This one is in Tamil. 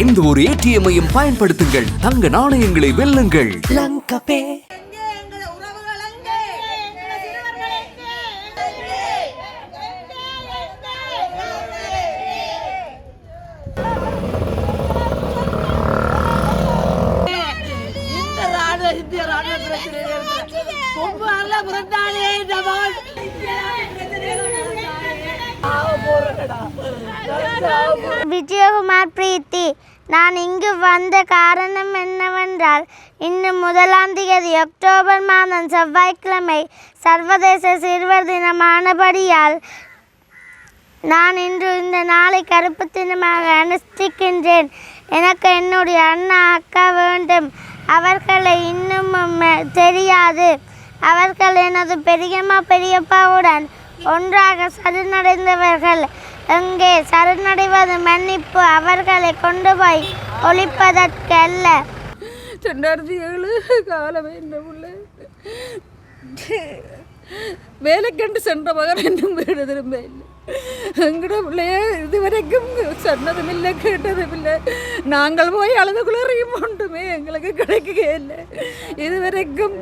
எந்த ஒரு ஏடிஎம்மையும் பயன்படுத்துங்கள். தங்க நாணயங்களை வெல்லுங்கள். ராணுவ இந்திய ராணுவ பிரச்சனை கொம்புல புரட்டாளே இந்த மகன் விஜயகுமார் பிரீத்தி நான் இங்கு வந்த காரணம் என்னவென்றால் இன்று முதலாம் தேதி அக்டோபர் மாதம் செவ்வாய்க்கிழமை சர்வதேச சிறுவர் தினமானபடியால் நான் இன்று இந்த நாளை கருப்பு தினமாக அனுஷ்டிக்கின்றேன். எனக்கு என்னுடைய அண்ணா அக்கா வேண்டும். அவர்களை இன்னும் தெரியாது. அவர்கள் எனது பெரியம்மா பெரியப்பாவுடன் ஒன்றாக சரணடைந்தவர்கள் எங்கே சரணடைவது மன்னிப்பு அவர்களை கொண்டு போய் ஒழிப்பதற்கு அல்ல ரெண்டாயிரத்தி ஏழு காலம் என்ன உள்ள. வேலைக்கண்டு சென்ற மகன் இன்னும் வீடு திரும்ப இல்லை. எங்கட பிள்ளைய இதுவரைக்கும் சொன்னதும் இல்லை கேட்டதும் இல்லை நாங்கள் போய் அழுது குளிரையும் ஒன்றுமே எங்களுக்கு கிடைக்கவே இல்லை. இதுவரைக்கும்